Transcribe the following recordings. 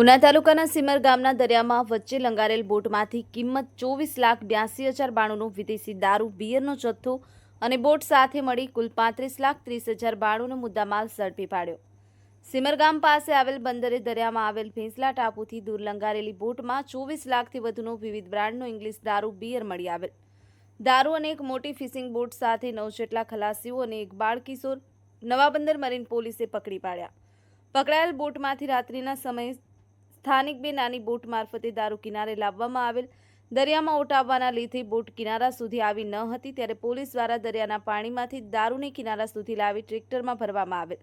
ઉના તાલુકાના સિમર ગામના દરિયામાં વચ્ચે લંગારેલ બોટમાંથી કિંમત ચોવીસ લાખ બ્યાસી હજાર બાણુંનો વિદેશી દારૂ, બિયરનો જથ્થો અને બોટ સાથે મળી કુલ પાંત્રીસ લાખ ત્રીસ હજાર બાણુંનો મુદ્દામાલ ઝડપી પાડ્યો. સિમર ગામ પાસે આવેલ બંદરે દરિયામાં આવેલ ભેંસલા ટાપુથી દૂર લંગારેલી બોટમાં ચોવીસ લાખથી વધુનો વિવિધ બ્રાન્ડનો ઇંગ્લિશ દારૂ, બિયર મળી આવેલ. દારૂ અને એક મોટી ફિશિંગ બોટ સાથે નવ જેટલા ખલાસીઓ અને એક બાળ કિશોર નવાબંદર મરીન પોલીસે પકડી પાડ્યા. પકડાયેલ બોટમાંથી રાત્રિના સમયે સ્થાનિક બે નાની બોટ મારફતે દારૂ કિનારે લાવવામાં આવેલ દરિયામાં ઉટાવવાના લીધે બોટ કિનારા સુધી આવી ન હતી ત્યારે પોલીસ દ્વારા દરિયાના પાણીમાંથી દારૂને કિનારા સુધી લાવી ટ્રેક્ટરમાં ભરવામાં આવેલ.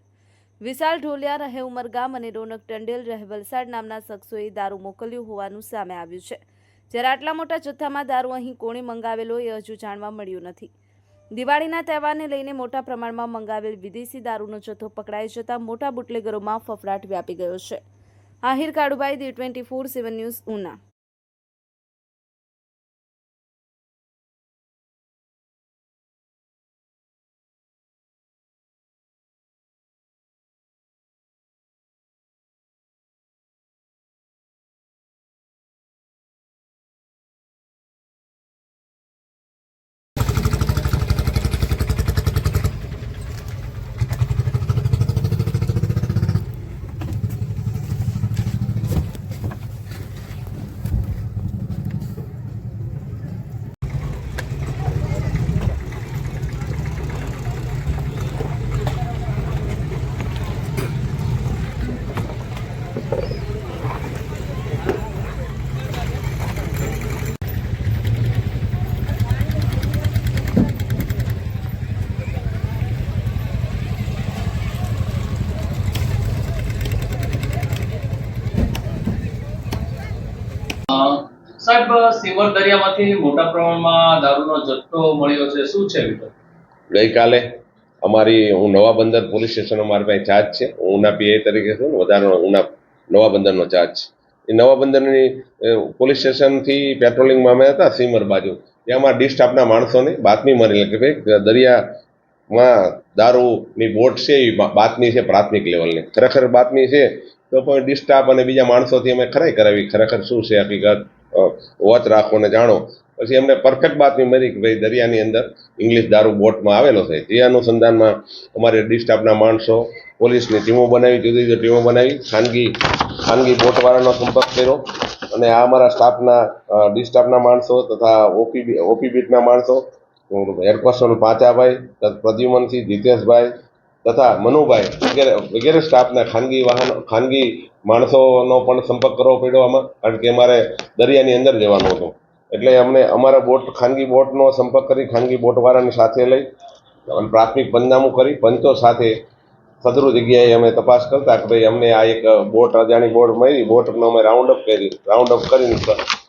વિશાલ ઢોલિયા રહે ઉમરગામ અને રોનક ટંડેલ રહે વલસાડ નામના શખ્સોએ દારૂ મોકલ્યું હોવાનું સામે આવ્યું છે. જ્યારે આટલા મોટા જથ્થામાં દારૂ અહીં કોણે મંગાવેલો એ હજુ જાણવા મળ્યું નથી. દિવાળીના તહેવારને લઈને મોટા પ્રમાણમાં મંગાવેલ વિદેશી દારૂનો જથ્થો પકડાઈ જતા મોટા બુટલેગરોમાં ફફડાટ વ્યાપી ગયો છે. Ahir Kalubhai the twenty four seven news Una. સાહેબ, સેવર દરિયામાંથી મોટા પ્રમાણમાં દારૂનો જથ્થો મળ્યો છે. શું છે ગઈકાલે અમારી, હું નવા બંદર પોલીસ સ્ટેશન મારી પાસે ચાર્જ છે. હું ઉના પીઆઈ તરીકે છું. વધારાનો ઉના, નવા બંદરનો ચાર્જ છે. એ નવા બંદરની પોલીસ સ્ટેશનથી પેટ્રોલિંગમાં અમે હતા, સીમર બાજુ. ત્યાં અમારા ડી સ્ટાફના માણસોને બાતમી મળેલી કે ભાઈ દરિયામાં દારૂની બોટ છે, એ બાતમી છે પ્રાથમિક લેવલની. ખરેખર બાતમી છે, તો પણ ડી સ્ટાફ અને બીજા માણસોથી અમે ખરાઈ કરાવી. ખરેખર શું છે હકીકત? વોચ રાખો ને જાણો. પછી એમને પરફેક્ટ બાતમી મળી કે ભાઈ દરિયાની અંદર ઇંગ્લિશ દારૂ બોટમાં આવેલો છે. જે અનુસંધાનમાં અમારે ડિસ્ટાફના માણસો, પોલીસની ટીમો બનાવી, જુદી જુદી ટીમો બનાવી, ખાનગી ખાનગી બોટવાળાનો સંપર્ક કર્યો. અને આ અમારા સ્ટાફના ડિસ્ટાફના માણસો તથા ઓપી ઓપી બીટના માણસો હેડ કોન્સ્ટેબલ પાંચાભાઈ પ્રદ્યુમનસિંહ, જીતેશભાઈ તથા મનુભાઈ વગેરે વગેરે સ્ટાફના ખાનગી વાહનો, ખાનગી માણસોનો પણ સંપર્ક કરવો પડ્યો આમાં, કારણ કે અમારે દરિયાની અંદર જવાનું હતું. એટલે અમને અમારા બોટ, ખાનગી બોટનો સંપર્ક કરી, ખાનગી બોટવાળાની સાથે લઈ અને પ્રાથમિક પંચનામું કરી, પંચો સાથે સદરુ જગ્યાએ અમે તપાસ કરતા કે ભાઈ અમને આ એક બોટ, અજાણી બોટ મળી, બોટનો અમે રાઉન્ડ અપ કરી રાઉન્ડ અપ કરીને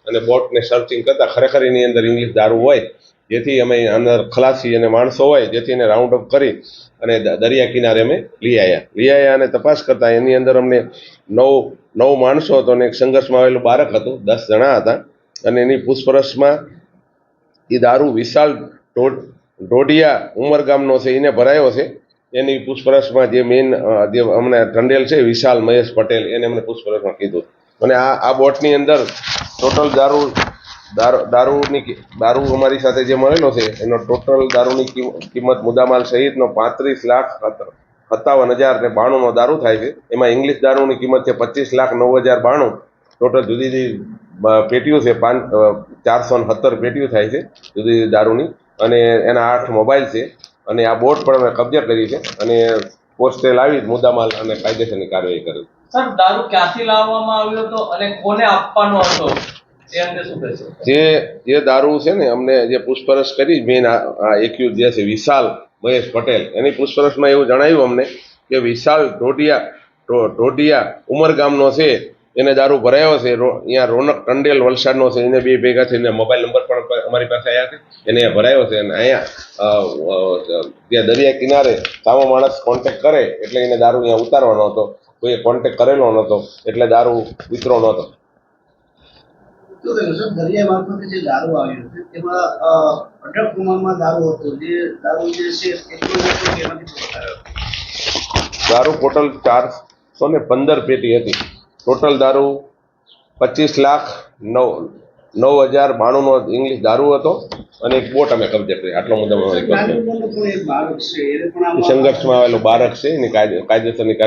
અને બોટને સર્ચિંગ કરતા ખરેખર એની અંદર ઇંગ્લિશ દારૂ હોય જેથી અમે અંદર ખલાસી અને માણસો હોય જેથી એને રાઉન્ડ અપ કરી અને દરિયા કિનારે અમે લઈ આવ્યા લઈ આવ્યા અને તપાસ કરતા એની અંદર અમને નવ નવ માણસો હતો અને એક સંઘર્ષમાં આવેલું બાળક હતું, દસ જણા હતા. અને એની પૂછપરછમાં એ દારૂ વિશાલ ઢો- ઢોડિયા ઉમરગામનો છે, એને ભરાયો છે. એની પૂછપરછમાં જે મેઇન જે અમને ટંડેલ છે, વિશાલ મહેશ પટેલ, એને અમને પૂછપરછમાં કીધું. અને આ આ બોટની અંદર ટોટલ દારૂ દારૂ, દારૂની દારૂ અમારી સાથે જે મળેલો છે, એનો ટોટલ દારૂની કિંમત મુદ્દામાલ સહિતનો પાંત્રીસ લાખ સત્તાવન હજાર ને બાણુંનો દારૂ થાય છે. એમાં ઇંગ્લિશ દારૂની કિંમત છે પચીસ લાખ નવ હજાર બાણું. ટોટલ જુદી જુદી પેટીઓ છે, પાંચ ચારસો ને સત્તર પેટીઓ થાય છે જુદી જુદી દારૂની. અને એના આઠ મોબાઈલ છે. અને આ બોટ પણ અમે કબજે કરી છે. અને પોસ્ટે લાવી મુદ્દામાલ અને કાયદેસરની કાર્યવાહી કરી. સર દારૂ ક્યાંથી લાવવામાં આવ્યો હતો અને કોને આપવાનો હતો? જે જે દારૂ છે ને, અમને જે પૂછપરછ કરી, મેન આ એક્યુઝ જે છે, વિશાલ મહેશ પટેલ, એની પૂછપરછમાં એવું જણાવ્યું અમને કે વિશાલ ઢોઢિયા ઢોઢિયા ઉમરગામનો છે, એને દારૂ ભરાયો છે અહીંયા રોનક ટંડેલ વલસાડનો છે, એને બે ભેગા થઈને મોબાઈલ નંબર પણ અમારી પાસે આવ્યા છે, એને ભરાયો છે, અને અહીંયા ત્યાં દરિયા કિનારે સામો માણસ કોન્ટેક કરે, એટલે એને દારૂ અહીંયા ઉતારવાનો હતો, કોઈએ કોન્ટેક કરેલો નહોતો, એટલે દારૂ વિતરો નહોતો તો દરિયા મારફતે જે દારૂ આવ્યો છે તેમાં અઢળક પ્રમાણમાં દારૂ હતો. જે દારૂ જે છે દારૂ ટોટલ ચારસો ને પંદર પેટી હતી. ટોટલ દારૂ પચીસ લાખ નવ નવ હજાર બાણુંનો ઇંગ્લિશ દારૂ હતો અને એક બોટ અમે કબજે કરી. આટલો મુદ્દો સંઘર્ષમાં આવેલો બાળક છે એની કાયદે કાયદેસરની